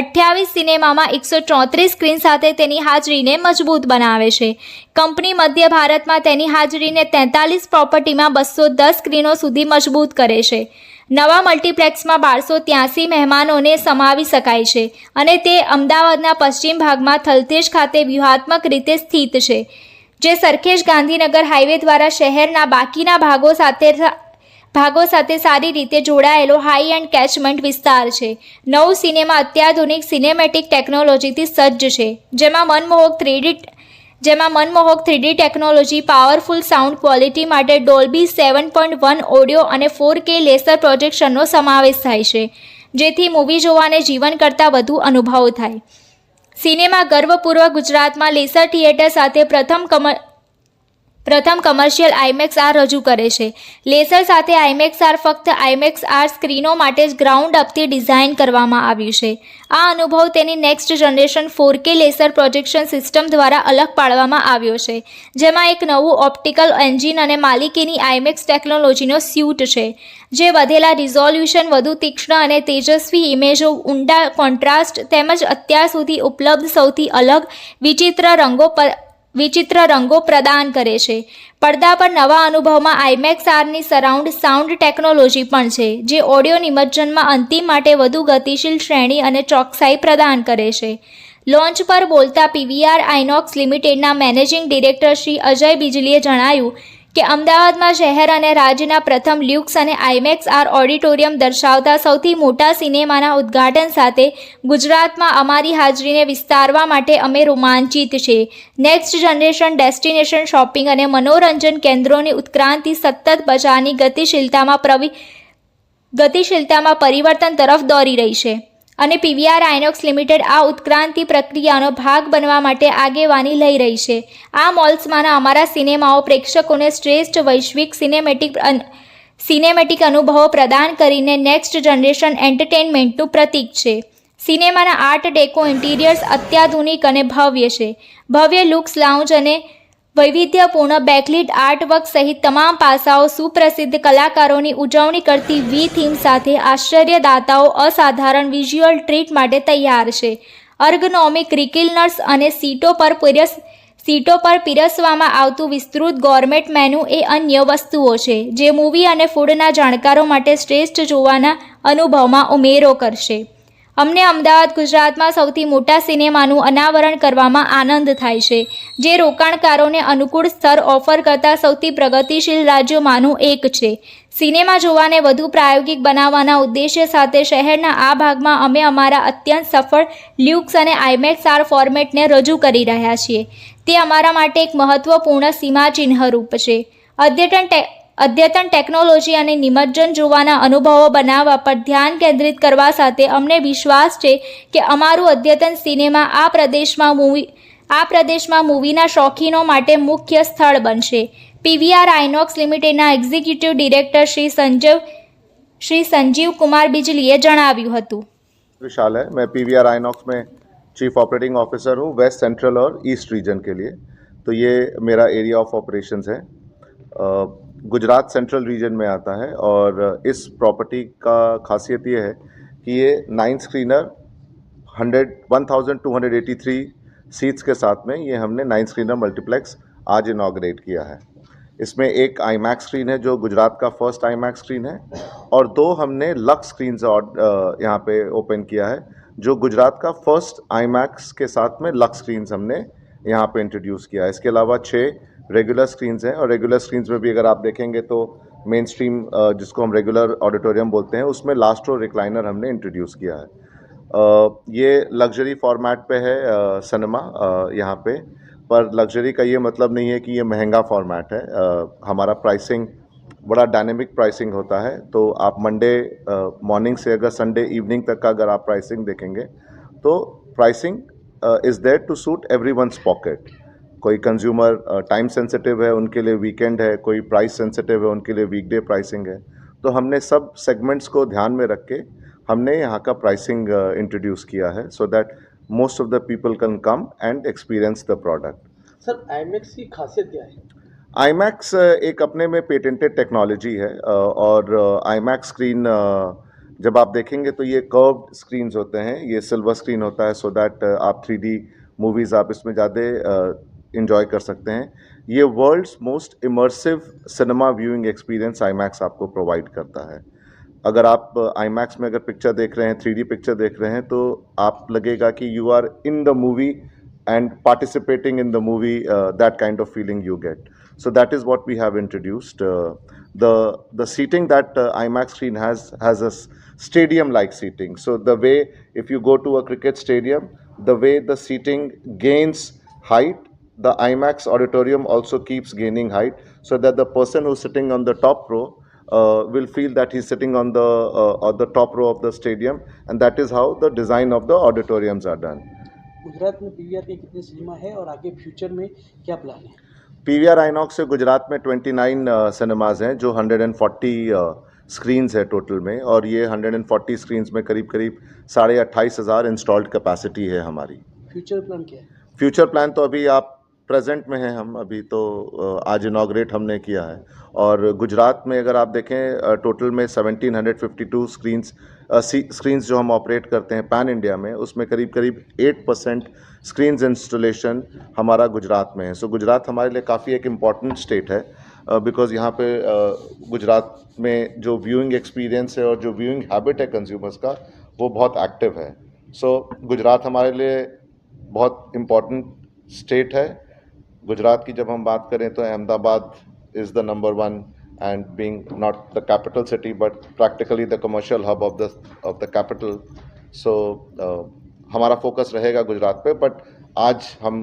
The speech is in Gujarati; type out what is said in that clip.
અઠ્યાવીસ સિનેમામાં એકસો ચોત્રીસ સ્ક્રીન સાથે તેની હાજરીને મજબૂત બનાવે છે કંપની મધ્ય ભારતમાં તેની હાજરીને તેતાલીસ પ્રોપર્ટીમાં બસો દસ સ્ક્રીનો સુધી મજબૂત કરે છે નવા મલ્ટીપ્લેક્સમાં બારસો ત્યાસી મહેમાનોને સમાવી શકાય છે અને તે અમદાવાદના પશ્ચિમ ભાગમાં થલતેજ ખાતે વ્યૂહાત્મક રીતે સ્થિત છે જે સરખેજ ગાંધીનગર હાઈવે દ્વારા શહેરના બાકીના ભાગો સાથે ભાગો સાથે સારી રીતે જોડાયેલો હાઈ એન્ડ કેચમેન્ટ વિસ્તાર છે નવ સિનેમા અત્યાધુનિક સિનેમેટિક ટેકનોલોજીથી સજ્જ છે જેમાં મનમોહક થ્રીડી જેમાં મનમોહક three D technology powerful sound quality માટે Dolby seven point one audio અને ફોર કે લેસર પ્રોજેક્શનનો સમાવેશ થાય છે જેથી મૂવી જોવાને જીવન કરતાં વધુ અનુભવ થાય સિનેમા ગર્વપૂર્વક ગુજરાતમાં લેસર થિયેટર સાથે પ્રથમ કમર પ્રથમ કમર્શિયલ આઈમેક્સ આર રજૂ કરે છે લેસર સાથે આઈમેક્સ આર ફક્ત આઈમેક્સ આર સ્ક્રીનો માટે જ ગ્રાઉન્ડ અપથી ડિઝાઇન કરવામાં આવ્યું છે આ અનુભવ તેની next generation four K laser projection system દ્વારા અલગ પાડવામાં આવ્યો છે જેમાં એક નવું ઓપ્ટિકલ એન્જિન અને માલિકીની આઈમેક્સ ટેકનોલોજીનો સ્યુટ છે જે વધેલા રિઝોલ્યુશન વધુ તીક્ષ્ણ અને તેજસ્વી ઇમેજો ઊંડા કોન્ટ્રાસ્ટ તેમજ અત્યાર સુધી ઉપલબ્ધ સૌથી અલગ વિચિત્ર રંગો પર વિચિત્ર રંગો પ્રદાન કરે છે પડદા પર નવા અનુભવમાં આઈમેક્સ આરની સરાઉન્ડ સાઉન્ડ ટેકનોલોજી પણ છે જે ઓડિયો નિમજ્જનમાં અંતિમ માટે વધુ ગતિશીલ શ્રેણી અને ચોકસાઈ પ્રદાન કરે છે લોન્ચ પર બોલતા પીવીઆર આઇનોક્સ લિમિટેડના મેનેજિંગ ડિરેક્ટર શ્રી અજય બિજલીએ જણાયું કે અમદાવાદમાં શહેર અને રાજ્યના પ્રથમ લ્યુક્સ અને આઈમેક્સ આર ઓડિટોરિયમ દર્શાવતા સૌથી મોટા સિનેમાના ઉદ્ઘાટન સાથે ગુજરાતમાં અમારી હાજરીને વિસ્તારવા માટે અમે રોમાંચિત છે નેક્સ્ટ જનરેશન ડેસ્ટિનેશન શોપિંગ અને મનોરંજન કેન્દ્રોની ઉત્ક્રાંતિ સતત બજારની ગતિશીલતામાં પ્રવિ ગતિશીલતામાં પરિવર્તન તરફ દોરી રહી છે અને પીવીઆર આઇનોક્સ લિમિટેડ આ ઉત્ક્રાંતિ પ્રક્રિયાનો ભાગ બનવા માટે આગેવાની લઈ રહી છે આ મોલ્સમાંના અમારા સિનેમાઓ પ્રેક્ષકોને શ્રેષ્ઠ વૈશ્વિક સિનેમેટિક સિનેમેટિક અનુભવો પ્રદાન કરીને નેક્સ્ટ જનરેશન એન્ટરટેનમેન્ટનું પ્રતીક છે સિનેમાના આર્ટ ડેકો ઇન્ટિરિયર્સ અત્યાધુનિક અને ભવ્ય છે ભવ્ય લુક્સ લાઉન્જ અને વૈવિધ્યપૂર્ણ બેકલીટ આર્ટવર્ક સહિત તમામ પાસાઓ સુપ્રસિદ્ધ કલાકારોની ઉજવણી કરતી વી થીમ સાથે આશ્ચર્યદાતાઓ અસાધારણ વિઝ્યુઅલ ટ્રીટ માટે તૈયાર છે અર્ગનોમિક રિકિલનર્સ અને સીટો પર પીરસ સીટો પર પીરસવામાં આવતું વિસ્તૃત ગોર્મેટ મેનુ એ અન્ય વસ્તુઓ છે જે મૂવી અને ફૂડના જાણકારો માટે શ્રેષ્ઠ જોવાના અનુભવમાં ઉમેરો કરશે અમને અમદાવાદ ગુજરાતમાં સૌથી મોટા સિનેમાનું અનાવરણ કરવામાં આનંદ થાય છે જે રોકાણકારોને અનુકૂળ સ્તર ઓફર કરતા સૌથી પ્રગતિશીલ રાજ્યોમાંનું એક છે સિનેમા જોવાને વધુ પ્રાયોગિક બનાવવાના ઉદ્દેશ્ય સાથે શહેરના આ ભાગમાં અમે અમારા અત્યંત સફળ લ્યુક્સ અને આઈમેક્સ આર ફોર્મેટને રજૂ કરી રહ્યા છીએ તે અમારા માટે એક મહત્વપૂર્ણ સીમાચિહ્ન રૂપ છે અદ્યતન અદ્યતન ટેકનોલોજી અને નિમજ્જન જોવાના અનુભવો બનાવવા પર ધ્યાન કેન્દ્રિત કરવા સાથે અમને વિશ્વાસ છે કે અમારું અદ્યતન સિનેમા આ પ્રદેશમાં મૂવી આ પ્રદેશમાં મૂવીના શોખીનો માટે મુખ્ય સ્થળ બનશે પીવીઆર આઇનોક્સ લિમિટેડના એક્ઝિક્યુટિવ ડિરેક્ટર શ્રી સંજીવ શ્રી સંજીવ કુમાર બિજલીએ જણાવ્યું હતું વિશાલ મેં मैं पी आइनॉक्स में चीफ ऑपरेटिंग ऑफिसर हूँ वेस्ट सेंट्रल और ईस्ट रीजन के लिए तो ये मेरा एरिया ऑफ ऑपरेशंस है गुजरात सेंट्रल रीजन में आता है और इस प्रॉपर्टी का खासियत यह है कि ये nine screener hundred one thousand two hundred eighty three seats के साथ में ये हमने नाइन स्क्रीनर मल्टीप्लेक्स आज इनाग्रेट किया है इसमें एक आई स्क्रीन है जो गुजरात का फर्स्ट आई स्क्रीन है और दो हमने लक्स स्क्रीन यहाँ पे ओपन किया है जो गुजरात का फर्स्ट आई के साथ में लक्स स्क्रीन हमने यहाँ पे इंट्रोड्यूस किया है इसके अलावा छः रेगुलर स्क्रीन्स हैं और रेगुलर स्क्रीन्स में भी अगर आप देखेंगे तो मेन स्ट्रीम जिसको हम रेगुलर ऑडिटोरियम बोलते हैं उसमें लास्ट रो रिक्लाइनर हमने इंट्रोड्यूस किया है ये लग्जरी फॉर्मेट पे है सिनेमा यहाँ पे पर लग्जरी का ये मतलब नहीं है कि ये महंगा फॉर्मेट है हमारा प्राइसिंग बड़ा डायनेमिक प्राइसिंग होता है तो आप मंडे मॉर्निंग से अगर संडे इवनिंग तक का अगर आप प्राइसिंग देखेंगे तो pricing is there to suit every one's pocket कोई कंज्यूमर टाइम सेंसिटिव है उनके लिए वीकेंड है कोई प्राइस सेंसिटिव है उनके लिए वीकडे प्राइसिंग है तो हमने सब सेगमेंट्स को ध्यान में रख के हमने यहाँ का प्राइसिंग इंट्रोड्यूस uh, किया है so that most of the people can come and experience the product sir IMAX की खासियत क्या है आईमैक्स uh, एक अपने में पेटेंटेड टेक्नोलॉजी है uh, और आईमैक्स स्क्रीन जब आप देखेंगे तो ये कर्व स्क्रीन्स होते हैं ये सिल्वर स्क्रीन होता है सो so दैट आप थ्री मूवीज़ आप इसमें ज़्यादा इंजॉय कर सकते हैं ये world's most immersive cinema viewing experience I आपको प्रोवाइड करता है अगर आप आई uh, में अगर पिक्चर देख रहे हैं थ्री पिक्चर देख रहे हैं तो आप लगेगा कि you are in the movie and participating in the movie that kind of feeling you get so that is what we have introduced the the seating that IMAX screen has has a stadium like seating so the way if you go to a cricket stadium the way the seating gains height the IMAX auditorium also keeps gaining height so that the person who's sitting on the top row uh, will feel that he's sitting on the uh, on the top row of the stadium and that is how the design of the auditoriums are done. Gujarat में पीवीआर के कितने सिनेमा है और आगे फ्यूचर में क्या प्लान है पीवीआर आइनॉक्स से गुजरात में 29 सिनेमाज uh, हैं जो 140 स्क्रीन्स uh, है टोटल में और ये 140 स्क्रीन्स में करीब करीब साढ़े अट्ठाईस हज़ार इंस्टॉल्ड कैपेसिटी है हमारी फ्यूचर प्लान क्या है फ्यूचर प्लान तो अभी आप प्रेजेंट में हैं हम अभी तो आज इनाग्रेट हमने किया है और गुजरात में अगर आप देखें टोटल में 1752 स्क्रीन्स स्क्रीन्स जो हम ऑपरेट करते हैं पैन इंडिया में उसमें करीब करीब 8 परसेंट स्क्रीन्स इंस्टॉलेशन हमारा गुजरात में है सो so, गुजरात हमारे लिए काफ़ी एक इम्पॉर्टेंट स्टेट है बिकॉज uh, यहाँ पे uh, गुजरात में जो व्यूइंग एक्सपीरियंस है और जो व्यूइंग हैबिट है कंज्यूमर्स का वो बहुत एक्टिव है सो so, गुजरात हमारे लिए बहुत इम्पॉर्टेंट स्टेट है गुजरात की जब हम बात करें तो Ahmedabad is the number one and being not the capital city but practically the commercial hub of the of the capital so हमारा फोकस रहेगा गुजरात पे बट आज हम